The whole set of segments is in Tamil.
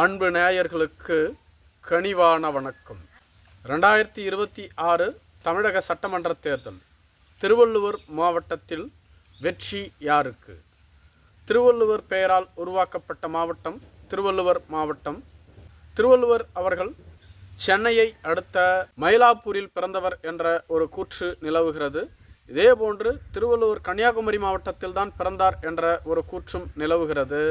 அன்பு நேயர்களுக்கு கனிவான வணக்கம். ரெண்டாயிரத்தி இருபத்தி ஆறு தமிழக சட்டமன்ற தேர்தல். திருவள்ளுவர் மாவட்டத்தில் வெற்றி யாருக்கு? திருவள்ளுவர் பெயரால் உருவாக்கப்பட்ட மாவட்டம் திருவள்ளுவர் மாவட்டம். திருவள்ளுவர் அவர்கள் சென்னையை அடுத்த மயிலாப்பூரில் பிறந்தவர் என்ற ஒரு கூற்று நிலவுகிறது. இதேபோன்று திருவள்ளுவர் கன்னியாகுமரி மாவட்டத்தில் தான் பிறந்தார் என்ற ஒரு கூற்றும் நிலவுகிறது.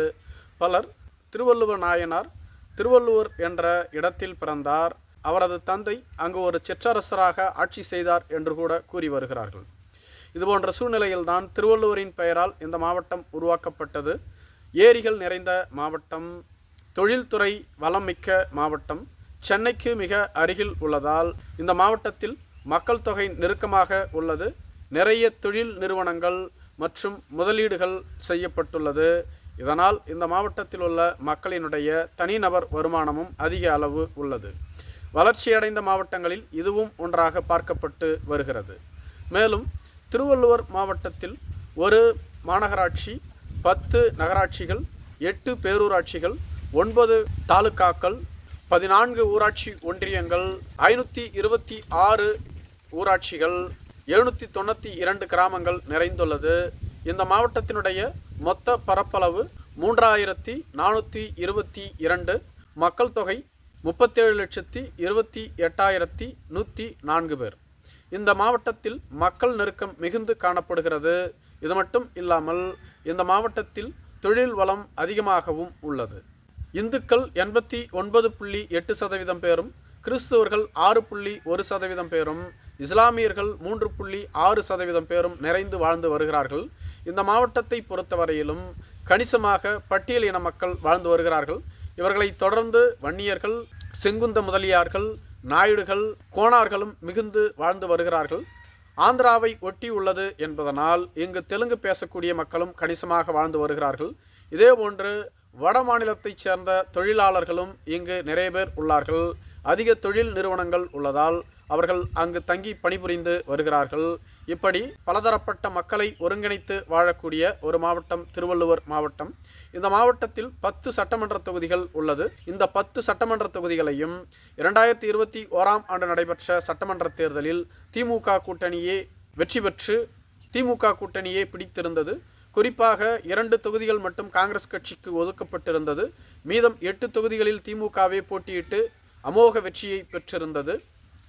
பலர் திருவள்ளுவர் நாயனார் திருவள்ளுவர் என்ற இடத்தில் பிறந்தார். அவரது தந்தை அங்கு ஒரு சிற்றரசராக ஆட்சி செய்தார் என்று கூட கூறி வருகிறார்கள். இதுபோன்ற சூழ்நிலையில்தான் திருவள்ளுவரின் பெயரால் இந்த மாவட்டம் உருவாக்கப்பட்டது. ஏரிகள் நிறைந்த மாவட்டம் தொழில்துறை வளம் மிக்க மாவட்டம் சென்னைக்கு மிக அருகில் உள்ளதால் இந்த மாவட்டத்தில் மக்கள் தொகை நெருக்கமாக உள்ளது. நிறைய தொழில் நிறுவனங்கள் மற்றும் முதலீடுகள் செய்யப்பட்டுள்ளது. இதனால் இந்த மாவட்டத்தில் உள்ள மக்களினுடைய தனிநபர் வருமானமும் அதிக அளவு உள்ளது. வளர்ச்சியடைந்த மாவட்டங்களில் இதுவும் ஒன்றாக பார்க்கப்பட்டு வருகிறது. மேலும் திருவள்ளுவர் மாவட்டத்தில் ஒரு மாநகராட்சி பத்து நகராட்சிகள் எட்டு பேரூராட்சிகள் ஒன்பது தாலுக்காக்கள் பதினான்கு ஊராட்சி ஒன்றியங்கள் ஐநூற்றி இருபத்தி ஆறு ஊராட்சிகள் எழுநூற்றி தொண்ணூற்றி இரண்டு கிராமங்கள் நிறைந்துள்ளது. இந்த மாவட்டத்தினுடைய மொத்த பரப்பளவு மூன்றாயிரத்தி நானூற்றி இருபத்தி இரண்டு மக்கள் தொகை முப்பத்தேழு லட்சத்தி இருபத்தி எட்டாயிரத்தி நூற்றி நான்கு பேர். இந்த மாவட்டத்தில் மக்கள் நெருக்கம் மிகுந்து காணப்படுகிறது. இது மட்டும் இல்லாமல் இந்த மாவட்டத்தில் தொழில் வளம் அதிகமாகவும் உள்ளது. இந்துக்கள் எண்பத்தி ஒன்பது புள்ளி எட்டு சதவீதம் பேரும் கிறிஸ்துவர்கள் ஆறு புள்ளி ஒரு சதவீதம் பேரும் இஸ்லாமியர்கள் மூன்று புள்ளி ஆறு சதவீதம் பேரும் நிறைந்து வாழ்ந்து வருகிறார்கள். இந்த மாவட்டத்தை பொறுத்தவரையிலும் கணிசமாக பட்டியல் இன மக்கள் வாழ்ந்து வருகிறார்கள். இவர்களை தொடர்ந்து வன்னியர்கள் செங்குந்த முதலியார்கள் நாயுடுகள் கோணார்களும் மிகுந்து வாழ்ந்து வருகிறார்கள். ஆந்திராவை ஒட்டி உள்ளது என்பதனால் இங்கு தெலுங்கு பேசக்கூடிய மக்களும் கணிசமாக வாழ்ந்து வருகிறார்கள். இதேபோன்று வட மாநிலத்தைச் சேர்ந்த தொழிலாளர்களும் இங்கு நிறைய பேர் உள்ளார்கள். அதிக தொழில் நிறுவனங்கள் உள்ளதால் அவர்கள் அங்கு தங்கி பணிபுரிந்து வருகிறார்கள். இப்படி பலதரப்பட்ட மக்களை ஒருங்கிணைத்து வாழக்கூடிய ஒரு மாவட்டம் திருவள்ளுவர் மாவட்டம். இந்த மாவட்டத்தில் பத்து சட்டமன்ற தொகுதிகள் உள்ளது. இந்த பத்து சட்டமன்ற தொகுதிகளையும் இரண்டாயிரத்தி இருபத்தி ஓராம் ஆண்டு நடைபெற்ற சட்டமன்ற தேர்தலில் திமுக கூட்டணியே வெற்றி பெற்று திமுக கூட்டணியே பிடித்திருந்தது. குறிப்பாக இரண்டு தொகுதிகள் மட்டும் காங்கிரஸ் கட்சிக்கு ஒதுக்கப்பட்டிருந்தது. மீதம் எட்டு தொகுதிகளில் திமுகவே போட்டியிட்டு அமோக வெற்றியை பெற்றிருந்தது.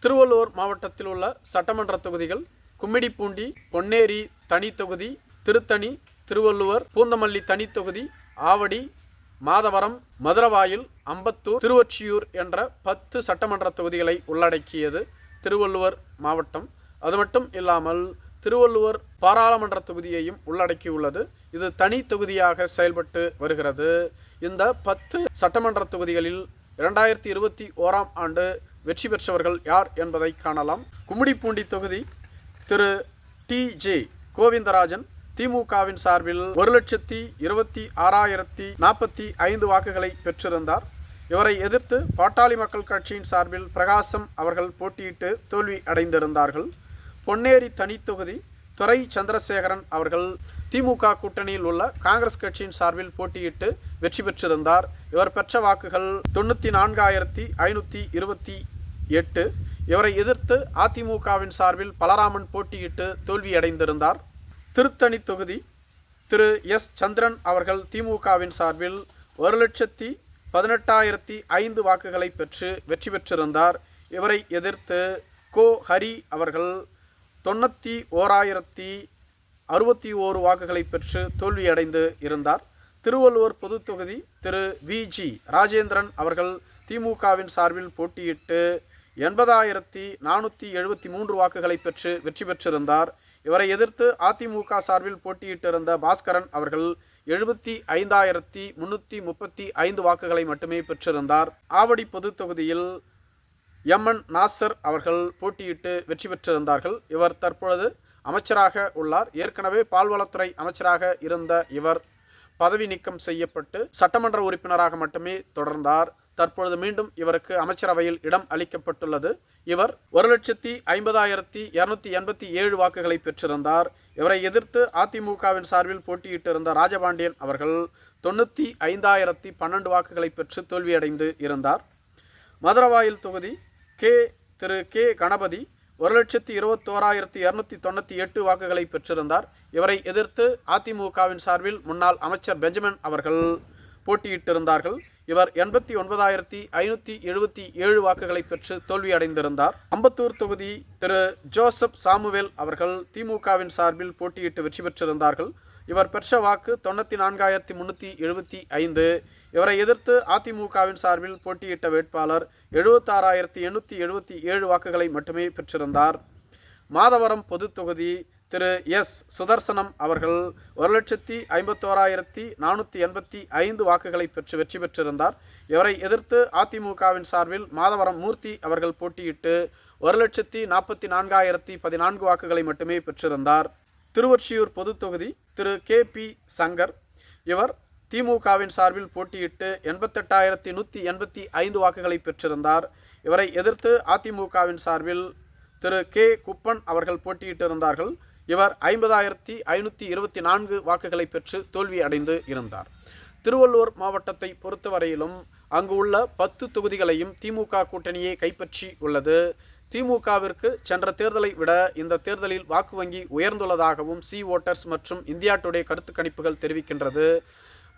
திருவள்ளூர் மாவட்டத்தில் உள்ள சட்டமன்ற தொகுதிகள் கும்மிடிப்பூண்டி பொன்னேரி தனி தொகுதி திருத்தணி திருவள்ளுவர் பூந்தமல்லி தனி தொகுதி ஆவடி மாதவரம் மதுரவாயில் அம்பத்தூர் திருவொற்றியூர் என்ற பத்து சட்டமன்ற தொகுதிகளை உள்ளடக்கியது திருவள்ளுவர் மாவட்டம். அது மட்டும் இல்லாமல் திருவள்ளுவர் பாராளுமன்ற தொகுதியையும் உள்ளடக்கியுள்ளது. இது தனி தொகுதியாக செயல்பட்டு வருகிறது. இந்த பத்து சட்டமன்ற தொகுதிகளில் இரண்டாயிரத்தி இருபத்தி ஓராம் ஆண்டு வெற்றி பெற்றவர்கள் யார் என்பதை காணலாம். கும்மிடிப்பூண்டி தொகுதி திரு டி ஜே கோவிந்தராஜன் திமுகவின் சார்பில் ஒரு லட்சத்தி இருபத்தி ஆறாயிரத்தி நாற்பத்தி ஐந்து வாக்குகளை பெற்றிருந்தார். இவரை எதிர்த்து பாட்டாளி மக்கள் கட்சியின் சார்பில் பிரகாசம் அவர்கள் போட்டியிட்டு தோல்வி அடைந்திருந்தார்கள். பொன்னேரி தனி தொகுதி துறை சந்திரசேகரன் அவர்கள் திமுக கூட்டணியில் உள்ள காங்கிரஸ் கட்சியின் சார்பில் போட்டியிட்டு வெற்றி பெற்றிருந்தார். இவர் பெற்ற வாக்குகள் தொண்ணூற்றி நான்காயிரத்தி ஐநூற்றி இருபத்தி எட்டு இவரை எதிர்த்து அதிமுகவின் சார்பில் பலராமன் போட்டியிட்டு தோல்வியடைந்திருந்தார். திருத்தணி தொகுதி திரு. எஸ். சந்திரன் அவர்கள் திமுகவின் சார்பில் ஒரு லட்சத்தி பதினெட்டாயிரத்தி ஐந்து வாக்குகளை பெற்று வெற்றி பெற்றிருந்தார். இவரை எதிர்த்து கோ. ஹரி அவர்கள் தொண்ணூற்றி ஓராயிரத்தி அறுபத்தி ஓரு வாக்குகளை பெற்று தோல்வியடைந்து இருந்தார். திருவள்ளுவர் பொது தொகுதி திரு. வி. ஜி. ராஜேந்திரன் அவர்கள் திமுகவின் சார்பில் போட்டியிட்டு எண்பதாயிரத்தி நானூற்றி எழுபத்தி மூன்று வாக்குகளை பெற்று வெற்றி பெற்றிருந்தார். இவரை எதிர்த்து அதிமுக சார்பில் போட்டியிட்டிருந்த பாஸ்கரன் அவர்கள் எழுபத்தி ஐந்தாயிரத்தி முன்னூற்றி முப்பத்தி ஐந்து வாக்குகளை மட்டுமே பெற்றிருந்தார். ஆவடி பொது தொகுதியில் எம்என் நாசர் அவர்கள் போட்டியிட்டு வெற்றி பெற்றிருந்தார்கள். இவர் தற்பொழுது அமைச்சராக உள்ளார். ஏற்கனவே பால்வளத்துறை அமைச்சராக இருந்த இவர் பதவி நீக்கம் செய்யப்பட்டு சட்டமன்ற உறுப்பினராக மட்டுமே தொடர்ந்தார். தற்பொழுது மீண்டும் இவருக்கு அமைச்சரவையில் இடம் அளிக்கப்பட்டுள்ளது. இவர் ஒரு லட்சத்தி ஐம்பதாயிரத்தி இருநூத்தி எண்பத்தி ஏழு வாக்குகளை பெற்றிருந்தார். இவரை எதிர்த்து அதிமுகவின் சார்பில் போட்டியிட்டிருந்த ராஜபாண்டியன் அவர்கள் தொண்ணூற்றி ஐந்தாயிரத்தி பன்னெண்டு வாக்குகளை பெற்று தோல்வியடைந்து இருந்தார். மதுரவாயில் தொகுதி கே திரு கே கணபதி ஒரு லட்சத்தி இருபத்தோராயிரத்தி இரநூத்தி தொண்ணூற்றி எட்டு வாக்குகளை பெற்றிருந்தார். இவரை எதிர்த்து அதிமுகவின் சார்பில் முன்னாள் அமைச்சர் பெஞ்சமின் அவர்கள் போட்டியிட்டிருந்தார்கள். இவர் எண்பத்தி ஒன்பதாயிரத்தி ஐநூற்றி எழுபத்தி ஏழு வாக்குகளை பெற்று தோல்வியடைந்திருந்தார். அம்பத்தூர் தொகுதி திரு ஜோசப் சாமுவேல் அவர்கள் திமுகவின் சார்பில் போட்டியிட்டு வெற்றி பெற்றிருந்தார்கள். இவர் பெற்ற வாக்கு தொண்ணூற்றி நான்காயிரத்தி முந்நூற்றி எழுபத்தி ஐந்து. இவரை எதிர்த்து அதிமுகவின் சார்பில் போட்டியிட்ட வேட்பாளர் எழுபத்தாறாயிரத்தி எண்ணூற்றி எழுபத்தி ஏழு வாக்குகளை மட்டுமே பெற்றிருந்தார். மாதவரம் பொது தொகுதி திரு எஸ். சுதர்சனம் அவர்கள் ஒரு லட்சத்தி ஐம்பத்தோராயிரத்தி நானூற்றி எண்பத்தி ஐந்து வாக்குகளை பெற்று வெற்றி பெற்றிருந்தார். இவரை எதிர்த்து அதிமுகவின் சார்பில் மாதவரம் மூர்த்தி அவர்கள் போட்டியிட்டு ஒரு லட்சத்தி நாற்பத்தி நான்காயிரத்தி பதினான்கு வாக்குகளை மட்டுமே பெற்றிருந்தார். திருவொற்றியூர் பொது தொகுதி திரு கே. பி. சங்கர் இவர் திமுகவின் சார்பில் போட்டியிட்டு எண்பத்தெட்டாயிரத்தி நூற்றி எண்பத்தி ஐந்து வாக்குகளை பெற்றிருந்தார். இவரை எதிர்த்து அதிமுகவின் சார்பில் திரு கே. குப்பன் அவர்கள் போட்டியிட்டிருந்தார்கள். இவர் ஐம்பதாயிரத்தி ஐநூற்றி இருபத்தி நான்கு வாக்குகளை பெற்று தோல்வி அடைந்து இருந்தார். திருவள்ளூர் மாவட்டத்தை பொறுத்தவரையிலும் அங்கு உள்ள பத்து தொகுதிகளையும் திமுக கூட்டணியே கைப்பற்றி உள்ளது. திமுகவிற்கு சென்ற தேர்தலை விட இந்த தேர்தலில் வாக்கு வங்கி உயர்ந்துள்ளதாகவும் சி ஓட்டர்ஸ் மற்றும் இந்தியா டுடே கருத்து கணிப்புகள் தெரிவிக்கின்றது.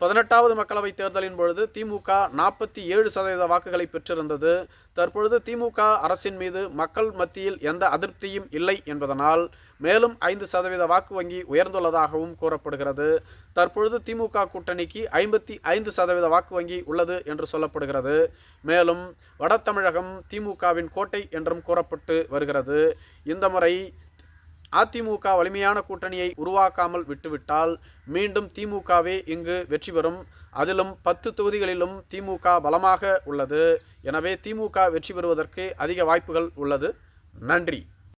பதினெட்டாவது மக்களவைத் தேர்தலின் பொழுது திமுக நாற்பத்தி ஏழு சதவீத வாக்குகளை பெற்றிருந்தது. தற்பொழுது திமுக அரசின் மீது மக்கள் மத்தியில் எந்த அதிருப்தியும் இல்லை என்பதனால் மேலும் ஐந்து சதவீத வாக்கு வங்கி உயர்ந்துள்ளதாகவும் கூறப்படுகிறது. தற்பொழுது திமுக கூட்டணிக்கு ஐம்பத்தி ஐந்து சதவீத வாக்கு வங்கி உள்ளது என்று சொல்லப்படுகிறது. மேலும் வட தமிழகம் திமுகவின் கோட்டை என்றும் கூறப்பட்டு வருகிறது. இந்த முறை அதிமுக வலிமையான கூட்டணியை உருவாக்காமல் விட்டுவிட்டால் மீண்டும் திமுகவே இங்கு வெற்றி பெறும். அதிலும் பத்து தொகுதிகளிலும் திமுக பலமாக உள்ளது. எனவே திமுக வெற்றி பெறுவதற்கு அதிக வாய்ப்புகள் உள்ளது. நன்றி.